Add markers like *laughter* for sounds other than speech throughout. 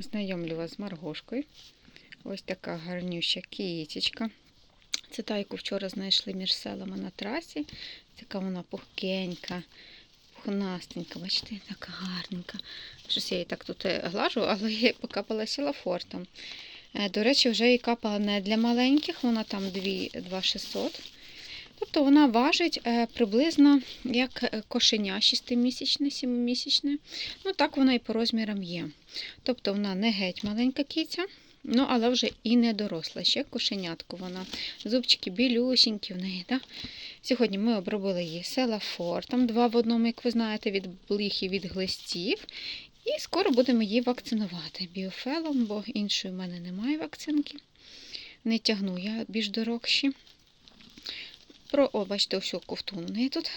Знайомлю вас з Маргошкою. Ось така гарнюща кієчка. Це та, яку вчора знайшли між селами на трасі. Така вона пухкенька, пухнастенька, бачите, така гарненька. Щось я її так тут е, глажу, але я покапала сілафортом. Е, До речі, вже її капала не для маленьких, вона там 2 2600. Тобто вона важить е, приблизно як е, кошеня 6-місячне, 7-місячне. Ну так вона і по розмірам є. Тобто вона не геть маленька киця, ну але вже і не доросла. Ще кошенятку вона. Зубчики білюсінькі в неї. Да? Сьогодні ми обробили її селафортом, два в одному, як ви знаєте, від бліх і від глистів. І скоро будемо її вакцинувати біофелом, бо іншої в мене немає вакцинки. Не тягну я більш дорогші. Про, о, бачите, ось ковтун тут.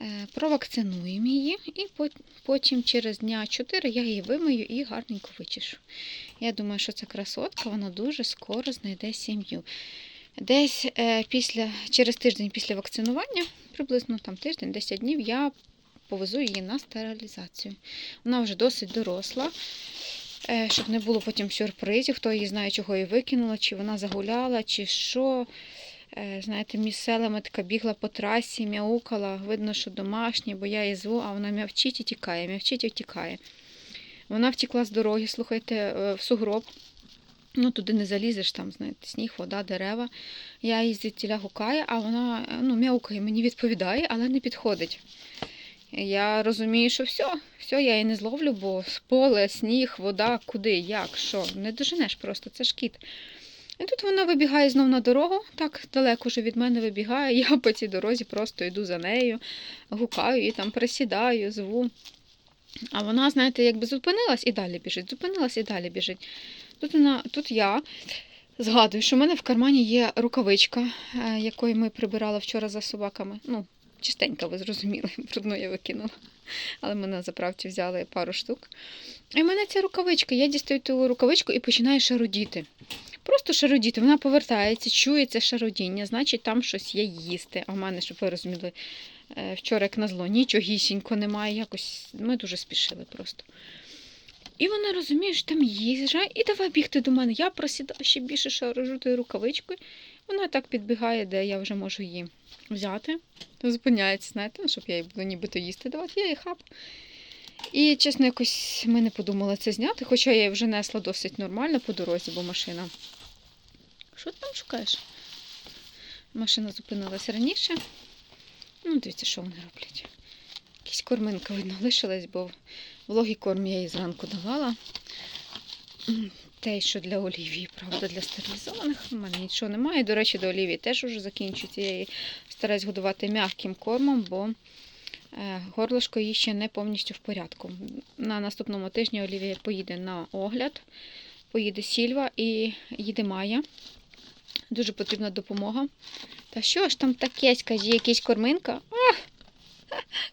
Е, Провакцинуємо її, і потім через дня 4 я її вимию і гарненько вичешу. Я думаю, що ця красотка вона дуже скоро знайде сім'ю. Десь е, після, через тиждень після вакцинування, приблизно там тиждень, 10 днів, я повезу її на стерилізацію. Вона вже досить доросла. Е, щоб не було потім сюрпризів, хто її знає, чого її викинула, чи вона загуляла, чи що. Е, Знаєте, між селами така бігла по трасі, мяукала. Видно, що домашня, бо я її зву, а вона м'явчить і тікає, м'явчить і тікає. Вона втікла з дороги, слухайте, е, в сугроб. Ну, туди не залізеш, там, знаєте, сніг, вода, дерева. Я її звідтіля гукаю, а вона е, ну, мяукає, мені відповідає, але не підходить. Я розумію, що все, все, я її не зловлю, бо поле, сніг, вода, куди, як, що. Не доженеш просто, це ж кіт. І тут вона вибігає знов на дорогу, так далеко вже від мене вибігає. Я по цій дорозі просто йду за нею, гукаю її там, присідаю, зву. А вона, знаєте, якби зупинилась і далі біжить, зупинилась і далі біжить. Тут, вона, тут я згадую, що в мене в кармані є рукавичка, е, якою ми прибирали вчора за собаками. Ну, чистенька, ви зрозуміли, брудну я викинула. Але ми на заправці взяли пару штук. І в мене ця рукавичка. Я дістаю ту рукавичку і починаю шародіти. Просто шародіти. Вона повертається, чує це шародіння, значить там щось є їсти. А в мене, щоб ви розуміли, е, вчора, як назло, нічогісінько немає. Якось ми дуже спішили просто. І вона розуміє, що там їжа, і давай бігти до мене. Я просідаю ще більше шарожу тою рукавичкою. Вона так підбігає, де я вже можу її взяти. Зупиняється, знаєте, щоб я їй буду нібито їсти давати. Я її хап. І, чесно, якось ми не подумали це зняти, хоча я її вже несла досить нормально по дорозі, бо машина. Що ти там шукаєш? Машина зупинилася раніше. Ну, дивіться, що вони роблять. Якась корминка, видно, лишилась, бо вологий корм я їй зранку давала. Те, що для олівії, правда, для стерилізованих. У мене нічого немає. До речі, до олівії теж уже закінчується. Я її стараюсь годувати м'яким кормом, бо е, горлышко її ще не повністю в порядку. На наступному тижні Олівія поїде на огляд, поїде Сільва і їде Майя. Дуже потрібна допомога. Та що ж там таке, скажі, якась корминка?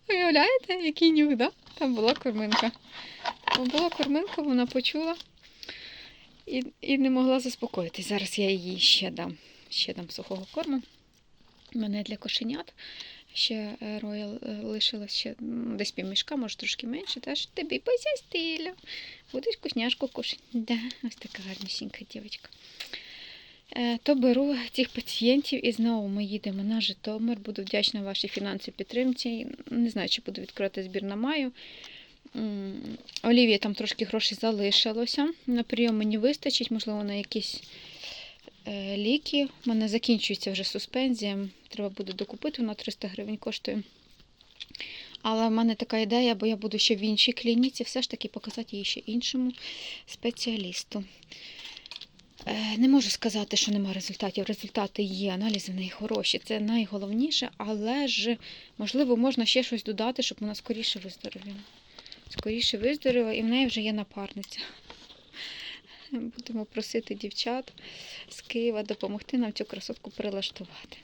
Уявляєте, який нюх, да? Там була корминка. Була корминка, вона почула і, і не могла заспокоїтись. Зараз я їй ще дам, ще дам сухого корму. У мене для кошенят ще роял лишилось ще десь півмішка, може трошки менше. Теж тобі посястиля. Будеш вкусняшку кушати. Да, ось така гарнісінька дівчинка. Е, То беру цих пацієнтів і знову ми їдемо на Житомир. Буду вдячна вашій фінансовій підтримці. Не знаю, чи буду відкривати збір на маю. М, Олівія там трошки грошей залишилося. На прийом мені вистачить, можливо, на якісь е, ліки. У мене закінчується вже суспензія. Треба буде докупити, вона 300 гривень коштує. Але в мене така ідея, бо я буду ще в іншій клініці, все ж таки показати її ще іншому спеціалісту. Е, Не можу сказати, що немає результатів. Результати є, аналізи в неї хороші. Це найголовніше, але ж, можливо, можна ще щось додати, щоб вона скоріше виздоровіла. Скоріше виздоровіла, і в неї вже є напарниця. Будемо просити дівчат з Києва допомогти нам цю красотку прилаштувати.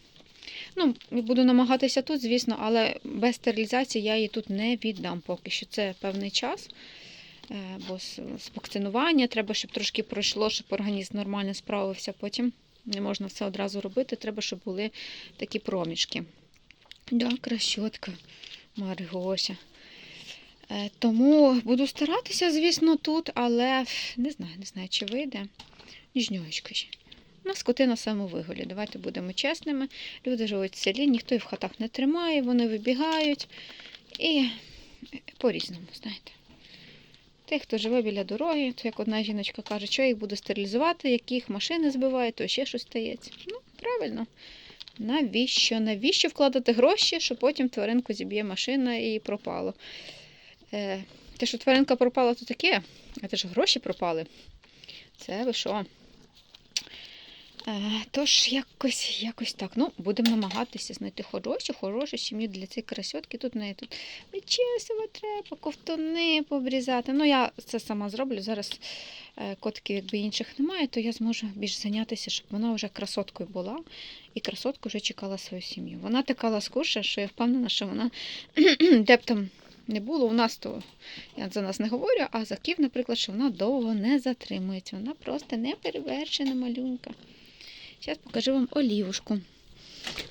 Ну, буду намагатися тут, звісно, але без стерилізації я її тут не віддам поки що. Це певний час. Е, Бо з вакцинування треба, щоб трошки пройшло, щоб організм нормально справився. Потім не можна все одразу робити, треба, щоб були такі проміжки. Да, красотка, Маргоша. Е, Тому буду старатися, звісно, тут, але не знаю, не знаю, чи вийде. Ніжньовочка ще. У нас коти на самовиголі. Давайте будемо чесними. Люди живуть в селі, ніхто їх в хатах не тримає, вони вибігають і по-різному, знаєте. Тих, хто живе біля дороги, то як одна жіночка каже, що я їх буду стерилізувати, які їх машини збивають, то ще щось стається. Ну, правильно. Навіщо? Навіщо вкладати гроші, що потім тваринку зіб'є машина і пропало? Е, те, що тваринка пропала, то таке, а те, що гроші пропали, це ви що? Е, тож, якось, якось так. Ну, будемо намагатися знайти хорошу, хорошу сім'ю для цієї красотки. Тут неї тут вичесувати треба, ковтуни пообрізати. Ну, я це сама зроблю. Зараз е, котків, якби інших немає, то я зможу більш зайнятися, щоб вона вже красоткою була. І красотка вже чекала свою сім'ю. Вона така ласкуша, що я впевнена, що вона *clears throat* де б там не було у нас, то я за нас не говорю, а за Київ, наприклад, що вона довго не затримується. Вона просто не перевершена малюнька. Зараз покажу вам олівушку.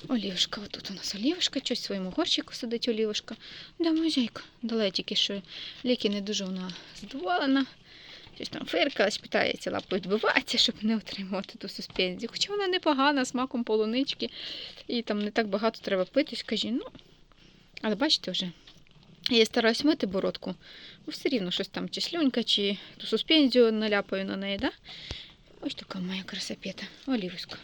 Олівушка, отут у нас олівушка, щось в своєму горщику сидить олівушка. Да, музейка. Дала тільки що ліки не дуже вона задоволена. Щось там фиркалась, питається лапою відбиватися, щоб не отримувати ту суспензію. Хоча вона непогана, смаком полунички. І там не так багато треба пити, скажі. Ну, але бачите вже. Я стараюсь мити бородку, бо все рівно щось там чи слюнька, чи ту суспензію наляпаю на неї, да? Ось така моя красопета. Олівська.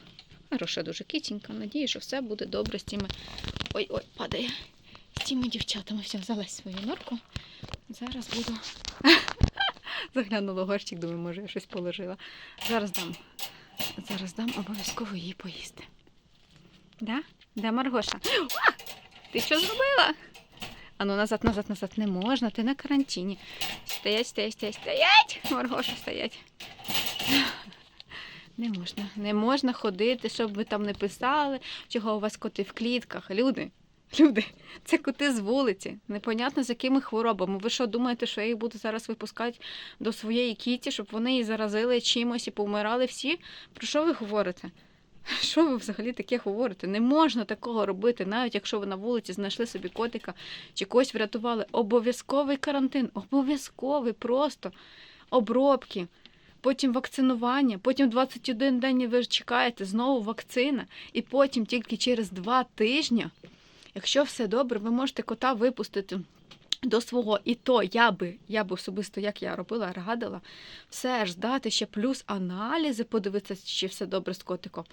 Хороша дуже китінька. Надію, що все буде добре з цими. Ой-ой, падає. З цими дівчатами все взяла свою норку. Зараз буду. *laughs* Заглянула горщик, думаю, може, я щось положила. Зараз дам. Зараз дам обов'язково їй поїсти. Да? Да, Маргоша? *gasps* А! Ти що зробила? Ану, назад, назад, назад не можна, ти на карантині. Стоять, стоять, стоять, стоять! Маргоша, стоять. Не можна. Не можна ходити, щоб ви там не писали, чого у вас коти в клітках. Люди, люди, це коти з вулиці. Непонятно з якими хворобами. Ви що думаєте, що я їх буду зараз випускати до своєї кіті, щоб вони її заразили чимось і повмирали всі? Про що ви говорите? *laughs* Що ви взагалі таке говорите? Не можна такого робити, навіть якщо ви на вулиці знайшли собі котика чи когось врятували. Обов'язковий карантин, обов'язковий просто обробки, потім вакцинування, потім 21 день ви чекаєте, знову вакцина, і потім тільки через 2 тижні, якщо все добре, ви можете кота випустити. До свого, і то я би, я би особисто, як я робила, радила, все ж здати ще плюс аналізи, подивитися, чи все добре з котиком,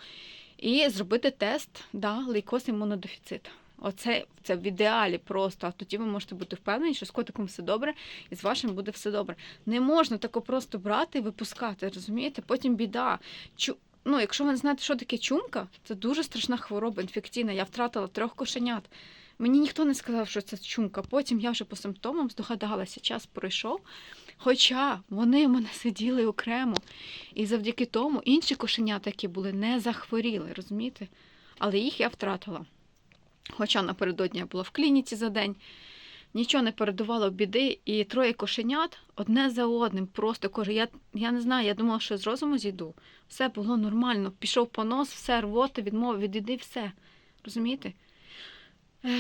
і зробити тест да, лейкоз імунодефіцит. Оце це в ідеалі просто. А тоді ви можете бути впевнені, що з котиком все добре, і з вашим буде все добре. Не можна тако просто брати і випускати, розумієте? Потім біда. Чу... Ну, якщо ви не знаєте, що таке чумка, це дуже страшна хвороба інфекційна. Я втратила трьох кошенят. Мені ніхто не сказав, що це чумка. Потім я вже по симптомам здогадалася, час пройшов. Хоча вони в мене сиділи окремо. І завдяки тому інші кошенята, які були, не захворіли, розумієте? Але їх я втратила. Хоча напередодні я була в клініці за день, нічого не передувало біди, і троє кошенят одне за одним. Просто каже, я, я не знаю, я думала, що з розуму зійду. Все було нормально. Пішов понос, все рвоти, відмови від їди, все. Розумієте? *sighs*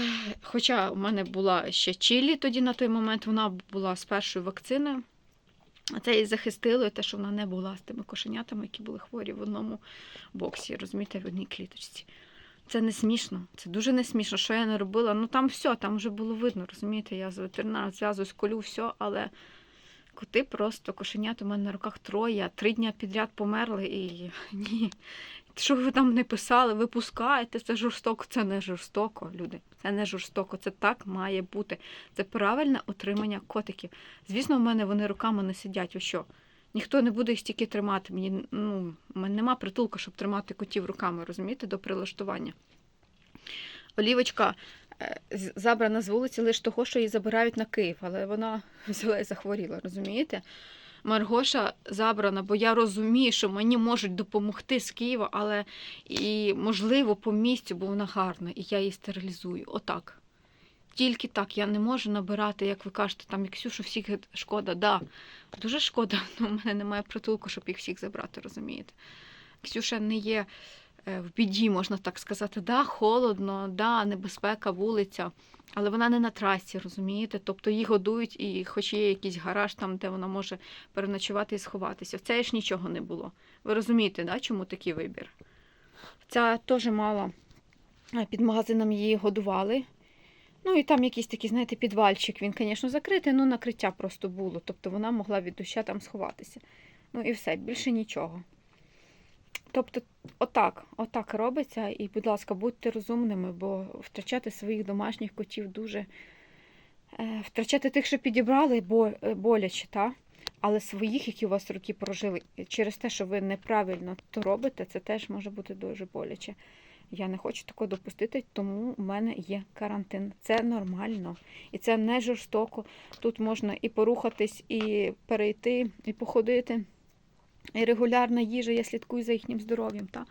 Хоча у мене була ще Чилі тоді на той момент, вона була з першою вакциною. А це і захистило те, що вона не була з тими кошенятами, які були хворі в одному боксі, розумієте, в одній кліточці. Це не смішно, це дуже не смішно, що я не робила. Ну там все, там вже було видно, розумієте, я з ветеринаром зв'язуюсь, колю, все, але коти просто кошенят у мене на руках троє, три дня підряд померли і *laughs* ні. Що ви там не писали, випускаєте, це жорстоко, це не жорстоко, люди. Це не жорстоко, це так має бути. Це правильне отримання котиків. Звісно, в мене вони руками не сидять. Що? Ніхто не буде їх стільки тримати. Мені ну, мене нема притулка, щоб тримати котів руками, розумієте, до прилаштування. Олівочка е, забрана з вулиці лише того, що її забирають на Київ, але вона *laughs* взяла і захворіла, розумієте? Маргоша забрана, бо я розумію, що мені можуть допомогти з Києва, але і можливо по місцю, бо вона гарна, і я її стерилізую. Отак. Тільки так, я не можу набирати, як ви кажете, там Ксюшу всіх шкода, да. Дуже шкода, але *laughs* в мене немає притулку, щоб їх всіх забрати, розумієте? Ксюша не є в біді, можна так сказати. Да, холодно, да, небезпека, вулиця, але вона не на трасі, розумієте? Тобто її годують, і хоч є якийсь гараж там, де вона може переночувати і сховатися. В це ж нічого не було. Ви розумієте, да, чому такий вибір? Ця теж мала е, під магазином її годували. Ну і там якийсь такий, знаєте, підвальчик. Він, звісно, закритий, але накриття просто було. Тобто вона могла від доща там сховатися. Ну і все, більше нічого. Тобто, отак, отак робиться. І, будь ласка, будьте розумними, бо втрачати своїх домашніх котів дуже. Е, втрачати тих, що підібрали, е, боляче, та? але своїх, які у вас роки прожили, через те, що ви неправильно то робите, це теж може бути дуже боляче. Я не хочу такого допустити, тому у мене є карантин. Це нормально і це не жорстоко. Тут можна і порухатись, і перейти, і походити. І регулярна їжа, я слідкую за їхнім здоров'ям. Та?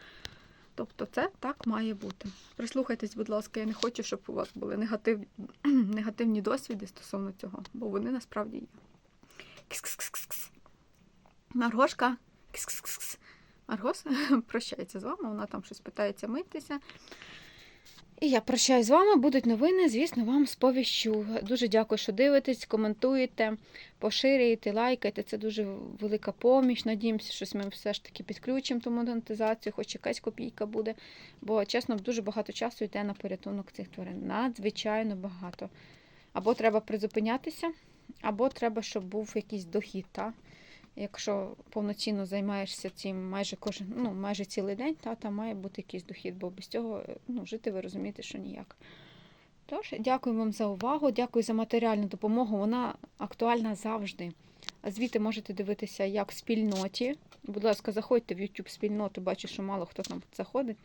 Тобто це так має бути. Прислухайтесь, будь ласка, я не хочу, щоб у вас були негатив... *clears throat* негативні досвіди стосовно цього, бо вони насправді є. Кс-кс-кс-кс. Маргошка. Кс-кс-кс. *laughs* Маргос прощається з вами, вона там щось питається митися. І я прощаюсь з вами. Будуть новини, звісно, вам сповіщу. Дуже дякую, що дивитесь, коментуєте, поширюєте, лайкаєте. Це дуже велика поміч. Надіємося, що ми все ж таки підключимо ту монетизацію, хоч якась копійка буде. Бо, чесно, дуже багато часу йде на порятунок цих тварин. Надзвичайно багато. Або треба призупинятися, або треба, щоб був якийсь дохід. Та? Якщо повноцінно займаєшся цим майже кожен, ну, майже цілий день, та, там має бути якийсь дохід, бо без цього ну, жити ви розумієте, що ніяк. Тож, дякую вам за увагу, дякую за матеріальну допомогу. Вона актуальна завжди. А звідти можете дивитися, як в спільноті. Будь ласка, заходьте в YouTube спільноту, бачу, що мало хто там заходить.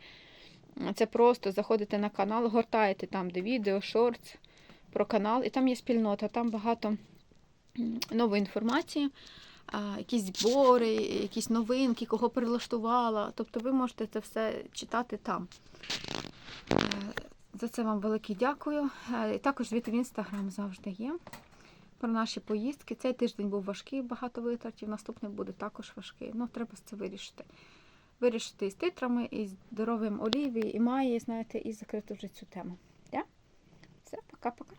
Це просто заходите на канал, гортаєте там, де відео, шортс про канал, і там є спільнота, там багато нової інформації якісь збори, якісь новинки, кого прилаштувала. Тобто ви можете це все читати там. Е, За це вам велике дякую. Е, і Також звіт в інстаграм завжди є. Про наші поїздки. Цей тиждень був важкий, багато витратів, наступний буде також важкий. Ну, треба це вирішити. Вирішити і з титрами, і з здоров'ям Олівії, і Майї, знаєте, і закрити вже цю тему. Все, пока-пока.